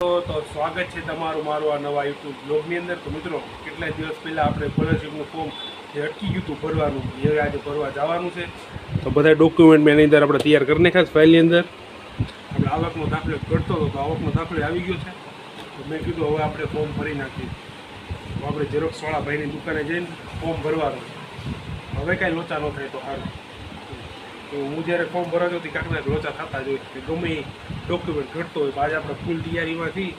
તો સ્વાગત છે તમારું મારું આ નવા યુટ્યુબ બ્લોગની અંદર. તો મિત્રો, કેટલાય દિવસ પહેલાં આપણે સ્કોલરશીપનું ફોર્મ જે અટકી ગયું હતું ભરવાનું એ આજે ભરવા જવાનું છે. તો બધા ડોક્યુમેન્ટ મેં એની અંદર આપણે તૈયાર કરી નાખ્યા છે ફાઇલની અંદર. આપણે આવકનો દાખલો કરતો હતો, તો આવકનો દાખલો આવી ગયો છે. તો મેં કીધું હવે આપણે ફોર્મ ભરી નાખીએ. તો આપણે ઝેરોક્ષવાળા ભાઈની દુકાને જઈને ફોર્મ ભરવાનું હવે કાંઈ લોચા ન થાય તો સારું. તો હું જ્યારે ફોર્મ ભરાતો હતી કાંઈક ના લોચા થતા જ હોય કે ગમે ડોક્યુમેન્ટ ઘટતો હોય આજે આપણે ફૂલ તૈયારીમાંથી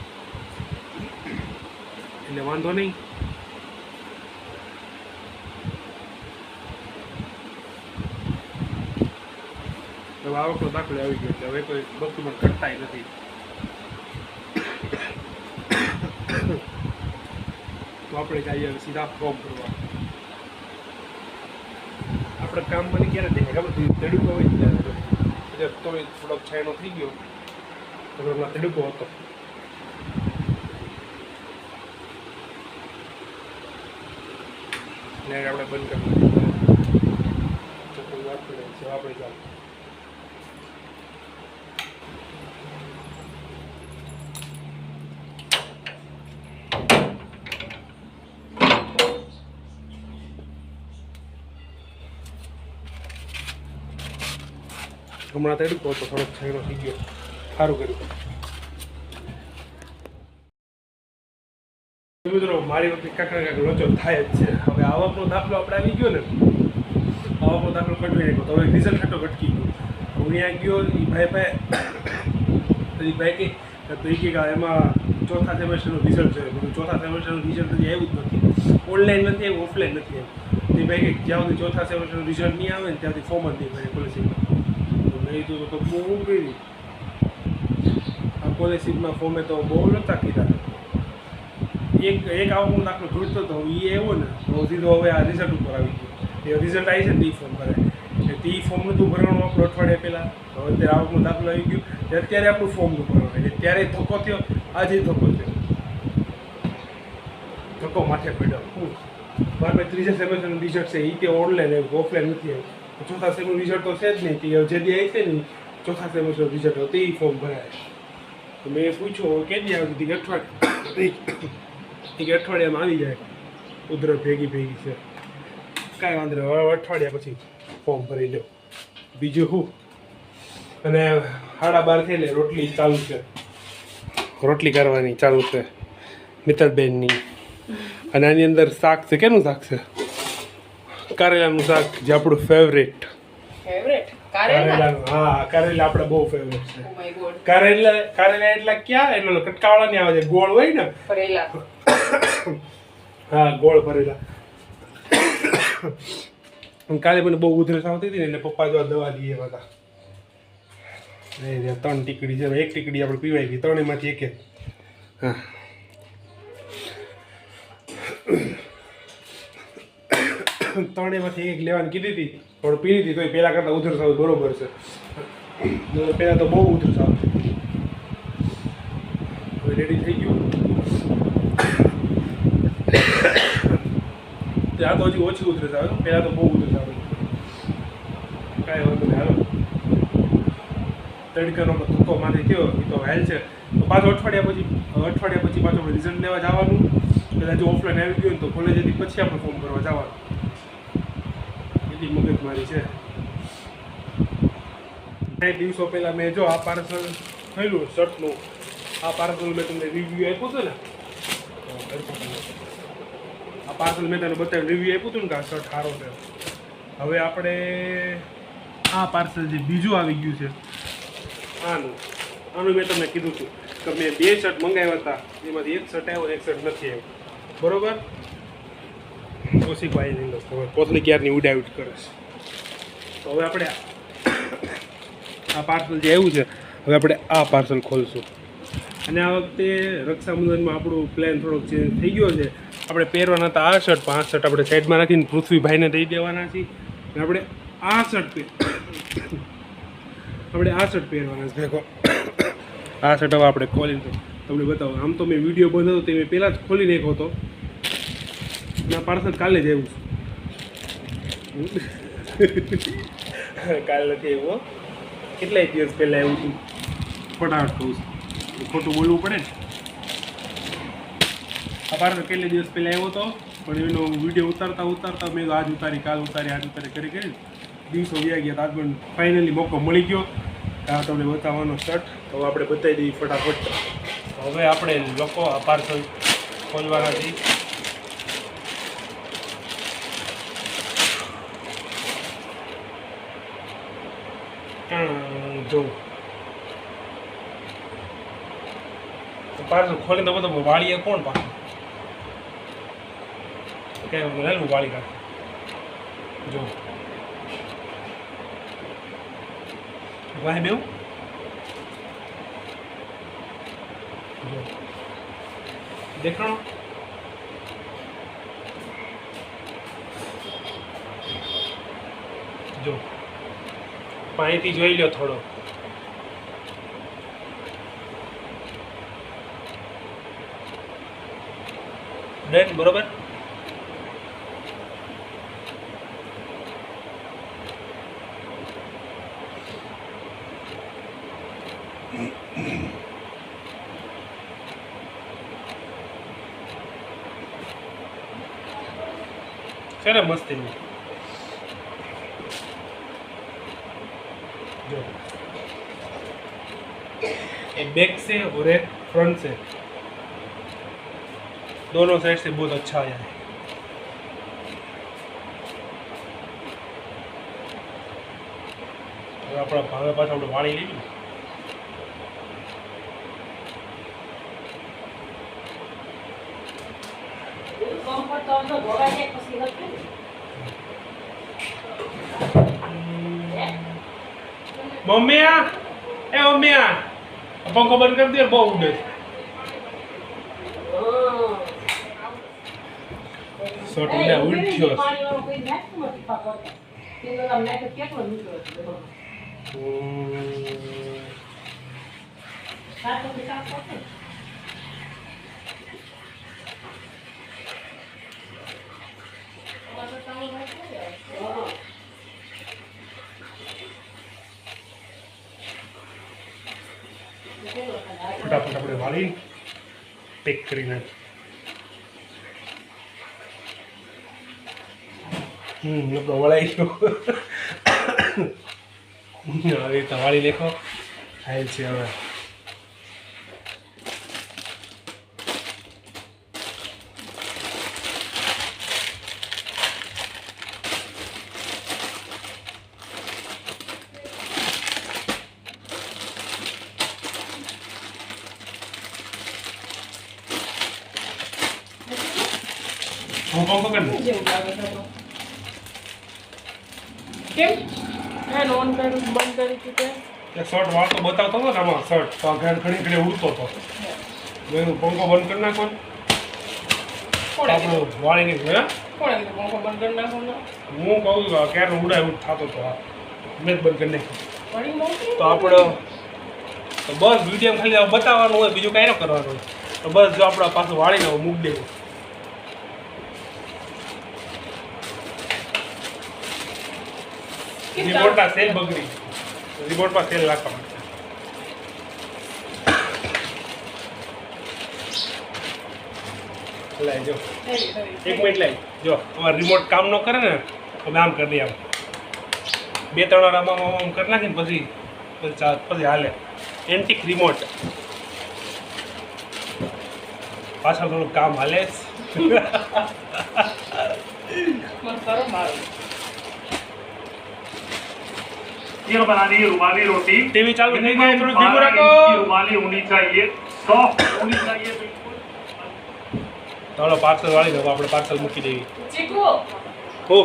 એટલે વાંધો નહીં. હવે આવકનો દાખલો આવી ગયો એટલે હવે કોઈ ડોક્યુમેન્ટ ઘટતા નથી. તો આપણે જઈએ સીધા ફોર્મ ભરવા. આપણે કામ મને ક્યારે દેખાય ખબર તડકો હોય ત્યારે તો થોડોક છાયણો થઈ ગયો. હમણાં તડકો હતો. ને આપણે બંધ કરી દીધું. આપણે ચાલો હમણાં તડકો હતો થોડોક છાયણો થઈ ગયો. સારું કર્યું. મિત્રો, મારી વખતે કાંક ને કાંક લોચો થાય જ છે. હવે આવકનો દાખલો આપણે આવી ગયો ને, આવકનો દાખલો કટવી નાખ્યો. તો હવે રિઝલ્ટ ખાટો ઘટકી ગયો. હું ત્યાં ગયો એ ભાઈ ભાઈ તો એ ભાઈ કે તો એ કે એમાં ચોથા સેમેસ્ટરનું રિઝલ્ટ છે. બધું ચોથા સેમેસ્ટરનું રિઝલ્ટ હજી આવ્યું જ નથી. ઓનલાઈન નથી આવ્યું, ઓફલાઈન નથી આવ્યું. એ ભાઈ કે જ્યાં સુધી ચોથા સેમેસ્ટરનું રિઝલ્ટ નહીં આવે ને, ત્યાંથી ફોર્મ જ નહીં ભરે તો મેં કીધું તો બહુ હું કરી આ પોલિસીમાં ફોર્મે તો બહુ નહોતા કીધા એક એક આવકનો દાખલો જોઈતો હતો એ આવ્યો ને તો સીધો હવે આ રિઝલ્ટ ઉપર આવી ગયો એ રિઝલ્ટ આવી છે એ ફોર્મ ભરે એટલે તે ફોર્મ તું ભરવાનું આપણું અઠવાડિયા પહેલાં તો હવે અત્યારે આવકનો દાખલો આવી ગયો અત્યારે આપણું ફોર્મનું ભરવાનું એટલે ત્યારે ધક્કો થયો આજે ધક્કો થયો ધક્કો માથે પડ્યો હું મારે ત્રીજા સેમેસ્ટરનું રિઝલ્ટ છે એ તે ઓનલાઈન આવ્યું ઓફલાઈન નથી આવ્યું ચોથા સેમનું રિઝલ્ટ તો છે જ નહીં તે જે દી આવી છે ને, ચોથા સેમેસ્ટર રિઝલ્ટ હતો તે ફોર્મ ભરાય. તો મેં પૂછ્યું કે દી આવી હતી અઠવાડિયા, એક અઠવાડિયામાં આવી જાય ઉધર ભેગી ભેગી છે. કાંઈ વાંધો હવે અઠવાડિયા પછી ફોર્મ ભરી લો બીજું શું? અને સાડા બાર થઈ એટલે રોટલી ચાલુ છે. રોટલી કરવાની ચાલુ છે, મિત્તલબેનની. અને આની અંદર શાક છે, કેનું શાક છે? કારેલાનું શાક જે આપણું ફેવરેટ ફેવરેટ કારેલાનું હા કારેલા આપણે બહુ ફેવરેટ છે. ગોડ કારેલા કારેલા એટલે ક્યાં એટલે કટકાવાળા નહીં આવે છે ગોળ હોય ને? હા ગોળ ભરેલા કાલે મને બહુ ઉધરસ આવતી હતી ને એટલે પપ્પા જો દવા લઈએ બધા ત્રણ ટીકડી છે એક ટીકડી આપણે પીવાઈ ગઈ ત્રણેયમાંથી એક. હા. ત્રણેયમાંથી એક લેવાની કીધી હતી. પણ પી લીધી તો એ પહેલાં કરતાં ઉધરસ આવતી બરોબર છે. પહેલાં તો બહુ ઉધરસ આવતી હવે રેડી થઈ ગયું. ત્યાં તો હજી ઓછી ઉધરસ આવે પહેલાં તો બહુ ઉધરસ આવે કાંઈ વાંધો નહીં, હાલો. તડકાનો ધક્કો માથે થયો, એ તો હાલ છે. તો પાછો અઠવાડિયા પછી અઠવાડિયા પછી પાછું રિઝલ્ટ લેવા જવાનું. કદાચ ઓફલાઈન આવી ગયું તો કોલેજેથી પછી આપણે ફોન કરવા જવાનું. એટલી મગજમારી છે. બે દિવસો પહેલાં મેં જો આ પાર્સલ થયેલું શર્ટનું, આ પાર્સલ મેં તમને રિવ્યૂ આપ્યું હતું ને? આ પાર્સલ મેં તને બતાવ્યું રિવ્યૂ આપ્યું હતું ને કે આ શર્ટ સારો છે. હવે આપણે આ પાર્સલ જે બીજું આવી ગયું છે, આનું આનું મેં તમને કીધું હતું કે મેં બે શર્ટ મંગાવ્યા હતા, એમાંથી એક શર્ટ આવ્યો, એક શર્ટ નથી આવ્યો. બરોબર? ઓછી ભાઈ નહીં હવે પોતની ક્યારની ઉડાઉટ કરે છે. તો હવે આપણે આ પાર્સલ જે આવ્યું છે, હવે આપણે આ પાર્સલ ખોલશું. અને આ વખતે રક્ષાબંધનમાં આપણું પ્લાન થોડોક ચેન્જ થઈ ગયો છે. આપણે પહેરવાના હતા આ શર્ટ પણ શર્ટ આપણે સાઈડમાં રાખીને પૃથ્વીભાઈને દઈ દેવાના છીએ. અને આપણે આ શર્ટ પહેર આપણે આ શર્ટ પહેરવાના છે. દેખો આ શર્ટ હવે આપણે ખોલીને તમને બતાવો, આમ તો મેં વીડિયો બંધ હતો, તે મેં પહેલાં જ ખોલી નાખ્યો હતો. અને પાર્સલ કાલે જ આવ્યું છે કાલે નથી આવ્યું. કેટલાય દિવસ પહેલાં આવ્યું હતું ફટાફટ કહું છું ખોટું બોલવું પડે ને આ પાર્સલ કેટલે દિવસ પહેલાં આવ્યો હતો પણ એનો વીડિયો ઉતારતા ઉતારતા મેં આજ ઉતારી કાલ ઉતારી આજ ઉતારી કરી કરી દિવસો વ્યા ગયા આજ પણ ફાઇનલી મોકો મળી ગયો આ તમને બતાવવાનો શર્ટ તો આપણે બતાવી દઈએ ફટાફટ હવે આપણે લોકો આ પાર્સલ ખોલવાના છીએ જો પાર્સલ ખોલી તો બધું વાળીએ કોણ પાછું કે લેલું વાળી કાઢ જો વાહ બેવ દેખાણો જો પાણીથી જોઈ લ્યો થોડો. ડન બરોબર? ચાલો મસ્ત एक बैक से और एक फ्रंट से दोनों साइड से बहुत अच्छा आया है હવે આપણા ભાવે પાછળ આપણે વાળી લેવી ને. કમ્ફર્ટ તો અંદર ધોવાઈ જાય પછી લખ્યું ને. મમ્મી આ એ મમ્મી આ આ પંખો બંધ કરી દે બહુ ઉડે ઉડ્યો છે. પાણીવાળું કોઈ નાખતું નથી પાછળ. તે તો આમ નાખે કેટલો નીકળ્યો છે. હમ. સાત વાગે કામ કરશે ને. હા. ફટાફટ આપણે વાળી પેક કરીને હમ વળાઈ ગયો. રીતે લેખો. થાય છે હવે. હું પંખો કરી. કેમ? ફેન ઓન કર્યું બંધ કરી હતું તે એ શર્ટ વાળતો બતાવતો હતો ને આમાં શર્ટ તો આ ઘેર ઘડી ઘડી ઉડતો હતો. મેં કીધું પંખો બંધ કરી નાખો આપણું વાળી નીકળે હે? પંખો બંધ કરી નાખો હું કહું ક્યારે ઉડાય એવું થતો હતો આ. મેં બંધ કરી નાખ્યો. તો આપણો તો બસ વીડિયો ખાલી બતાવવાનું હોય બીજું કાંઈ ન કરવાનું હોય. તો બસ જો આપણે પાછું વાળીને મૂકી દેવું. કેમ સેલ બગડી. રિમોટમાં સેલ રાખવા માટે. લાય એક મિનિટ લાય જો અમારે રિમોટ કામ ન કરે ને અમે આમ કરી દઈએ આમ. બે, ત્રણ વાર આમ આમ કરી નાખીને પછી પછી હાલે. એન્ટિક રિમોટ પાછળ થોડું કામ હાલે શરમ આવે. ये बनानी है रुमाली रोटी ટીવી ચાલુ થઈ मिनिमम જાય થોડું ધીમું बारह રાખો इंच की रुमाली होनी चाहिए सॉफ्ट होनी चाहिए बिल्कुल ચાલો પાર્સલ વાળી દો આપણે પાર્સલ મૂકી દેવી ચીકુ, હો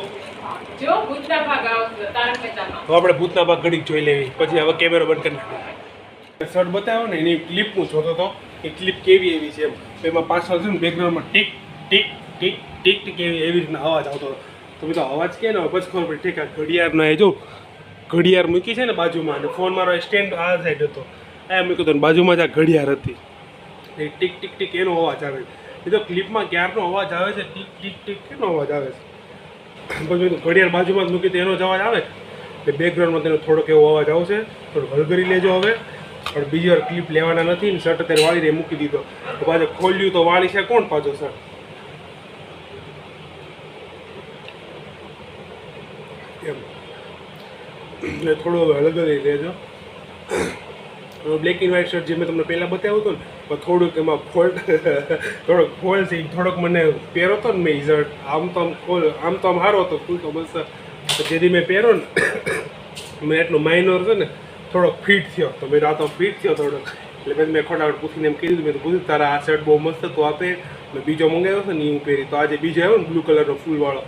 જો ભૂતના ભાગ આવશે તારક મહેતામાં. તો આપણે ભૂતના ભાગ ઘડીક જોઈ લેવી પછી હવે કેમેરો બંધ કરી નાખીએ શર્ટ બતાવ્યો ને એની ક્લિપ હું જોતો હતો એ ક્લિપ કેવી એવી છે એમ તો એમાં પાછળ છે ને બેકગ્રાઉન્ડમાં tick tick tick tick tick એવી એવી રીતના અવાજ આવતો હતો તો બધો અવાજ કે ને પછી ખબર પડી ઠીક આ ઘડિયાળનો એ જો ઘડિયાળ મૂકી છે ને બાજુમાં અને ફોન મારો સ્ટેન્ડ આ સાઈડ હતો. એ મૂક્યો હતો બાજુમાં જ આ ઘડિયાળ હતી. એ ટીક ટીક ટીક એનો અવાજ આવે છે. એ તો ક્લિપમાં ક્યારનો અવાજ આવે છે? ટીક ટીક ટીક કેનો અવાજ આવે છે? પછી તો ઘડિયાળ બાજુમાં જ મૂકી તો એનો જ અવાજ આવે? એટલે બેકગ્રાઉન્ડમાં તેનો થોડોક એવો અવાજ આવશે. થોડું હળગરી લેજો હવે. પણ બીજી વાર ક્લિપ લેવાના નથી ને શર્ટ અત્યારે વાળીને મૂકી દીધો. પાછું ખોલ્યું તો વાળી છે કોણ પાછો શર્ટ એમ એટલે થોડો અલગ જ લેજો બ્લેક એન્ડ વ્હાઇટ શર્ટ જે મેં તમને પહેલાં બતાવ્યું હતું ને, પણ થોડુંક એમાં ફોલ્ટ થોડોક ફોલ્ટ છે થોડોક મને પહેરો હતો ને મેં શર્ટ આમ તો આમ ખોલ, આમ તો આમ સારો હતો, ફૂલ તો બસ. જેથી મેં પહેરો ને, મેં એટલું માઇનોર છે ને, થોડોક ફિટ થયો. તો મેં રાતો ફિટ થયો થોડોક. એટલે પછી મેં ખોટાવટ પૂછીને એમ કીધું, મેં પૂછ્યું તારા આ શર્ટ બહુ મસ્ત હતો આપે મેં બીજો મંગાવ્યો હતો ને હું પહેરી. તો આજે બીજો આવ્યો ને, બ્લુ કલરનો ફૂલવાળો.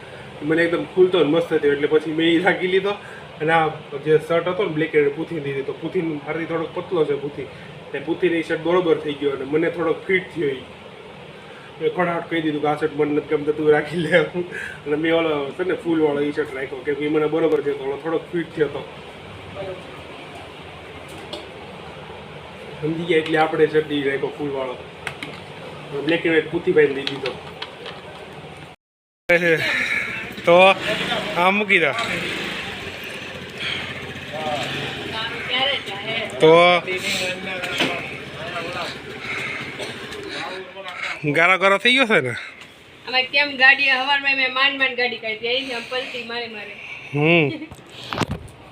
મને એકદમ ખુલતો ને મસ્ત થયો. એટલે પછી મેં એ રાખી લીધો. અને આ જે શર્ટ હતો ને બ્લેક એન્ડ પૂથી દીધી તો પૂથી મારાથી થોડોક પતલો છે પૂથી એટલે પૂથીની શર્ટ બરોબર થઈ ગયો અને મને થોડોક ફિટ થયો એ મેં ખોડાટ કહી દીધું કે આ શર્ટ મને નથી ગમતો, તું રાખી લે. અને મેં ઓલો છે ને ફૂલવાળો એ શર્ટ રાખ્યો કે મને બરોબર છે, તો ઓલો થોડોક ફિટ થયો હતો સમજી ગયા એટલે આપણે શર્ટ દી રાખ્યો ફૂલવાળો. બ્લેક એન્ડ વ્હાઈટ પૂથીભાઈને દઈ દીધો. તો આ મૂકી દો. તો ગારો ગારો થઈ ગયો છે ને? અમે કેમ ગાડી હવારમાં મેં માંડ માંડ ગાડી કાઢી આવી છે પલટી મારે મારે. હમ.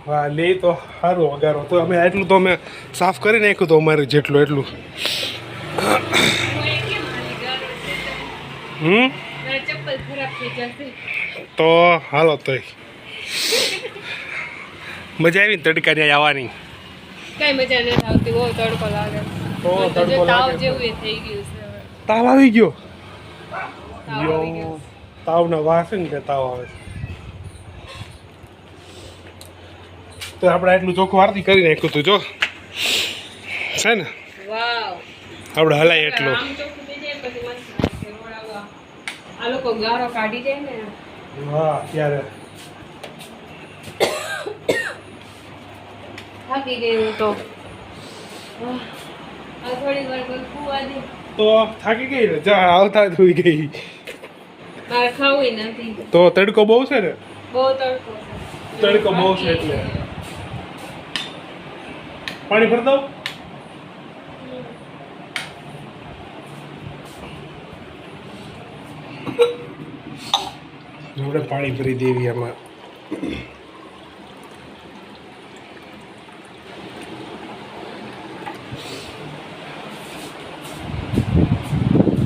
હા લે તો સારું વગારો તો અમે એટલું તો અમે સાફ કરી નાખ્યું તો અમારે જેટલું એટલું. તો હમ? તો હાલો તોય. મજા આવી ને તડકાની આવવાની. કઈ મજા નથી આવતી બહુ તડકો લાગે. તો તડકો તાવ જેવું એ થઈ ગયું છે તાવ આવી ગયો? યો તાવના વાસે ને તાવ આવે છે? તો આપણે આટલું ચોખ્ખું આરતી કરી નાખ્યું તું જો. છે ને? વાવ. આપણે હલાય એટલું. આ લોકો ગારો કાઢી જાય ને. વાહ ત્યારે થાકી ગઈ તો. આ થોડી વાર ખુવા દે. તો થાકી ગઈ ને? જા આવતા થઈ ગઈ. મારે ખાવું નથી. તો તડકો બહુ છે ને? બહુ તડકો તડકો બહુ છે એટલે. પાણી ભર દઉં? આપણે પાણી ભરી દેવી આમાં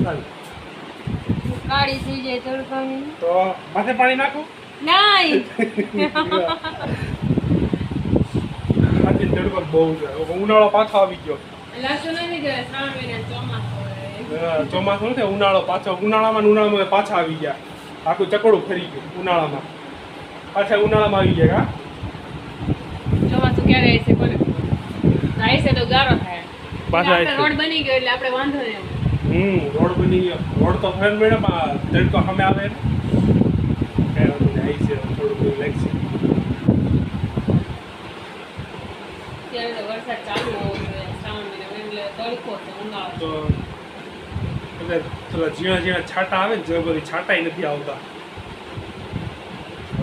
ચાલ. કાળી થઈ જાય તડકાની તો માથે પાણી નાખું? નહીં આજે તડકો બહુ છે. ઉનાળો પાછો આવી ગયો. નથી ચોમાસું છે ઉનાળો પાછો ઉનાળામાં ઉનાળામાં પાછા આવી ગયા. આખું ચકડું ફરી ગયું ઉનાળામાં. પાછા ઉનાળામાં આવી ગયા ચોમાસું ક્યારે આવશે કોને ખબર? આવશે તો ગારો થાય. પાછા રોડ બની ગયો એટલે આપણે વાંધો નહીં હમ રોડ બની ગયો. રોડ તો ફેર મેડમ આ તડકો સામે આવે આવી છે થોડું રિલેક્સ તો એટલે થોડા ઝીણા ઝીણા છાંટા આવે ને જે બધી છાંટાઈ નથી આવતા.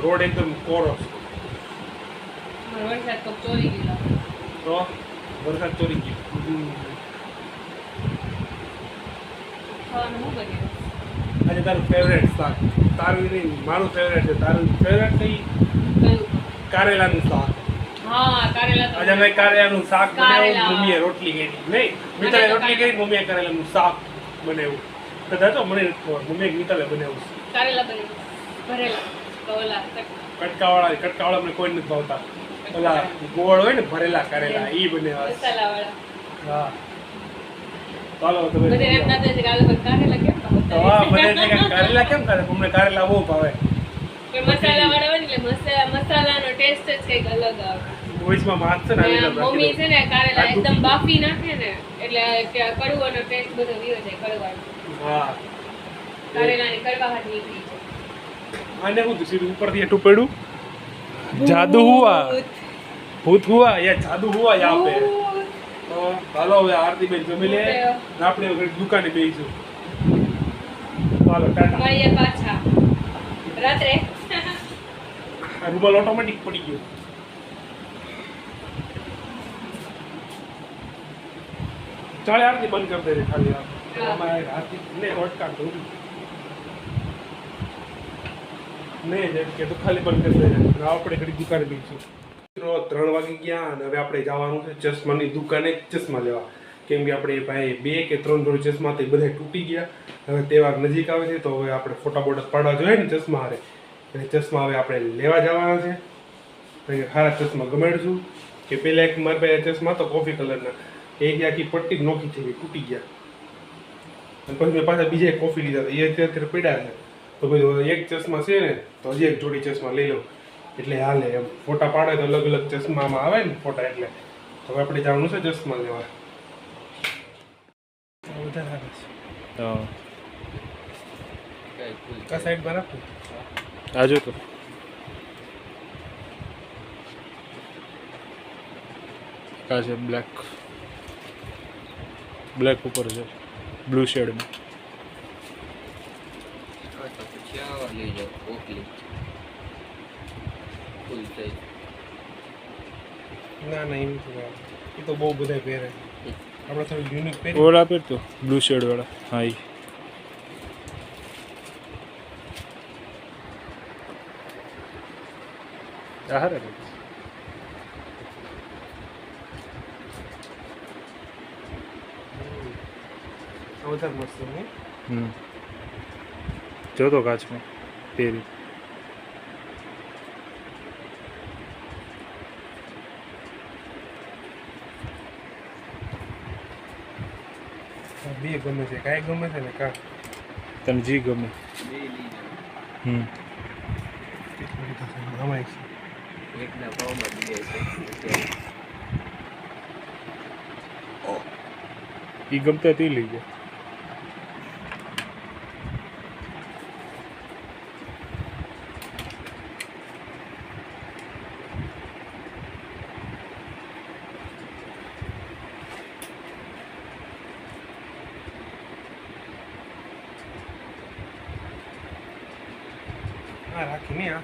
રોડ એકદમ કોરો. વરસાદ ચોરી ગયેલો. તો વરસાદ ચોરી ગયો. ખાવાનું શું કરીએ આજે તારું ફેવરેટ શાક. તારું નહીં મારું ફેવરેટ છે. તારું ફેવરેટ કઈ? કારેલાનું શાક. આજે અમે કારેલાનું શાક બનાવ્યું મમ્મીએ રોટલી કરી. નહીં મિતાલે રોટલી કરી મમ્મીએ કારેલાનું શાક બનાવ્યું. કદાચ તો મને મમ્મીએ મિતાલે બનાવ્યું. કારેલા ભરેલા કટકાવાળા કટકાવાળા અમને કોઈ નથી ભાવતા. ઓલા ગોળ હોય ને ભરેલા કારેલા એ બનાવ્યા. મસાલાવાળા. હા. ચાલો તમે કારેલા કેમ તો છે કે કારેલા કેમ કરે? અમને કારેલા બહુ ભાવે. પણ મસાલાવાળા હોય એટલે મસા- મસાલાનો ટેસ્ટ જ કંઈક અલગ આવે. વોઇસમાં માથ છે ને મમ્મી છે કારેલા એકદમ બાફી નાખે ને એટલે કે કડવાનો ટેસ્ટ બધો કડવાનો. કારેલાની કડવાહટ નીકળી આને હું સીધું ઉપરથી એટલું પડ્યું. જાદુ હુઆ ભૂત હુઆ યા જાદુ હુઆ યા પે તો ચાલો હવે આરતી બેન જમી લે. આપણે દુકાને બેસીશું ચાલો ટાટા મળીએ પાછા. રાત્રે. રૂમાલ ઓટોમેટિક પડી ગયો. ચાલે આરતી બંધ કરી દેજે ખાલી. આમાં આરતી ને અટકાવતો ઊભી. નહીં જેમ કે તું ખાલી બંધ કરી દેજે આપણે ઘડી દુકાને બીજું ત્રણ વાગી ગયા અને હવે આપણે જવાનું છે ચશ્માની દુકાને ચશ્મા લેવા. કેમ કે આપણે ભાઈ બે કે ત્રણ જોડી ચશ્મા તે બધા તૂટી ગયા. હવે તહેવાર નજીક આવે છે તો હવે આપણે ફોટા બોટા પાડવા જોઈએ ને ચશ્મા હારે. અને ચશ્મા હવે આપણે લેવા જવાના છે. કારણ કે ચશ્મા ગમાડીશું. કે પેલા એક મારા પાસે ચશ્મા તો કોફી કલરના. એક આખી પટ્ટી નોખી થઈ ગઈ, તૂટી ગયા. અને પછી મેં પાછા બીજા કોફી લીધા હતા. એ અત્યારે પડ્યા છે. તો ભાઈ એક ચશ્મા છે ને, તો હજી એક જોડી ચશ્મા લઈ લઉં. એટલે હાલે એમ. ફોટા પાડે તો અલગ અલગ ચશ્મામાં આવે ને ફોટા એટલે. હવે આપણે જવાનું છે ચશ્મા લેવા. વધારે છે હા કા સાઈડમાં રાખું. આજો તો આ છે બ્લેક બ્લેક ઉપર છે. બ્લુ શેડમાં ના ના એમ છે એ તો બહુ બધા પહેરે આપણે થોડું યુનિક પહેરી. ઓલા આપે તો બ્લુ શેડ વાળા. હા એ આ હારા વધારે મસ્ત? હમ. જોતો કાચમાં પહેરી આ બે ગમે છે, કાંઈ ગમે છે ને કા? તને જી ગમે. હમ. આમાં છે એકના ભાવમાં બે છે ઈ ગમતા તે લઈ જાય હા રાખી નહીં હા.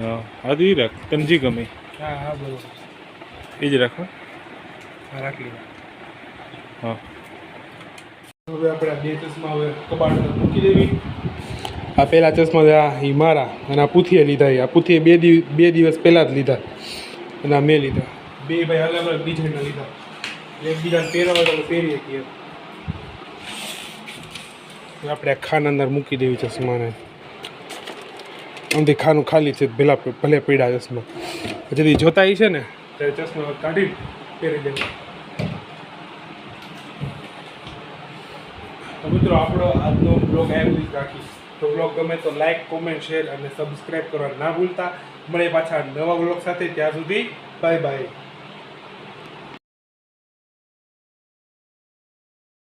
હા આ ઈ રાખ તને જી ગમે. હા હા બરોબર. એ જ રાખો. હા રાખી હા. હવે આપણે આ બે ચશ્મા હવે કબાટમાં મૂકી દેવી. આ પહેલાં ચશ્મા છે આ એ મારા અને આ પૂથીએ લીધા એ આ પૂથીએ બે દિવસ બે દિવસ પહેલાં જ લીધા. અને આ મેં લીધા. બે ભાઈ અલગ અલગ ડિઝાઇનના લીધા. એકબીજાને પહેરવા તો પહેરીએ કે આપણે આ ખાના અંદર મૂકી દેવી ચશ્માને. આમથી ખાનું ખાલી છે, ભલે ભલે પીડા ચશ્મા. પછી જોતા છે ને ત્યારે ચશ્મા કાઢી પહેરી દે. તો મિત્રો, આપણો આજનો બ્લોગ એમ જ રાખી તો બ્લોગ ગમે તો લાઈક કોમેન્ટ શેર અને સબસ્ક્રાઈબ કરવા ના ભૂલતા. મળે પાછા નવા બ્લોગ સાથે. ત્યાં સુધી બાય બાય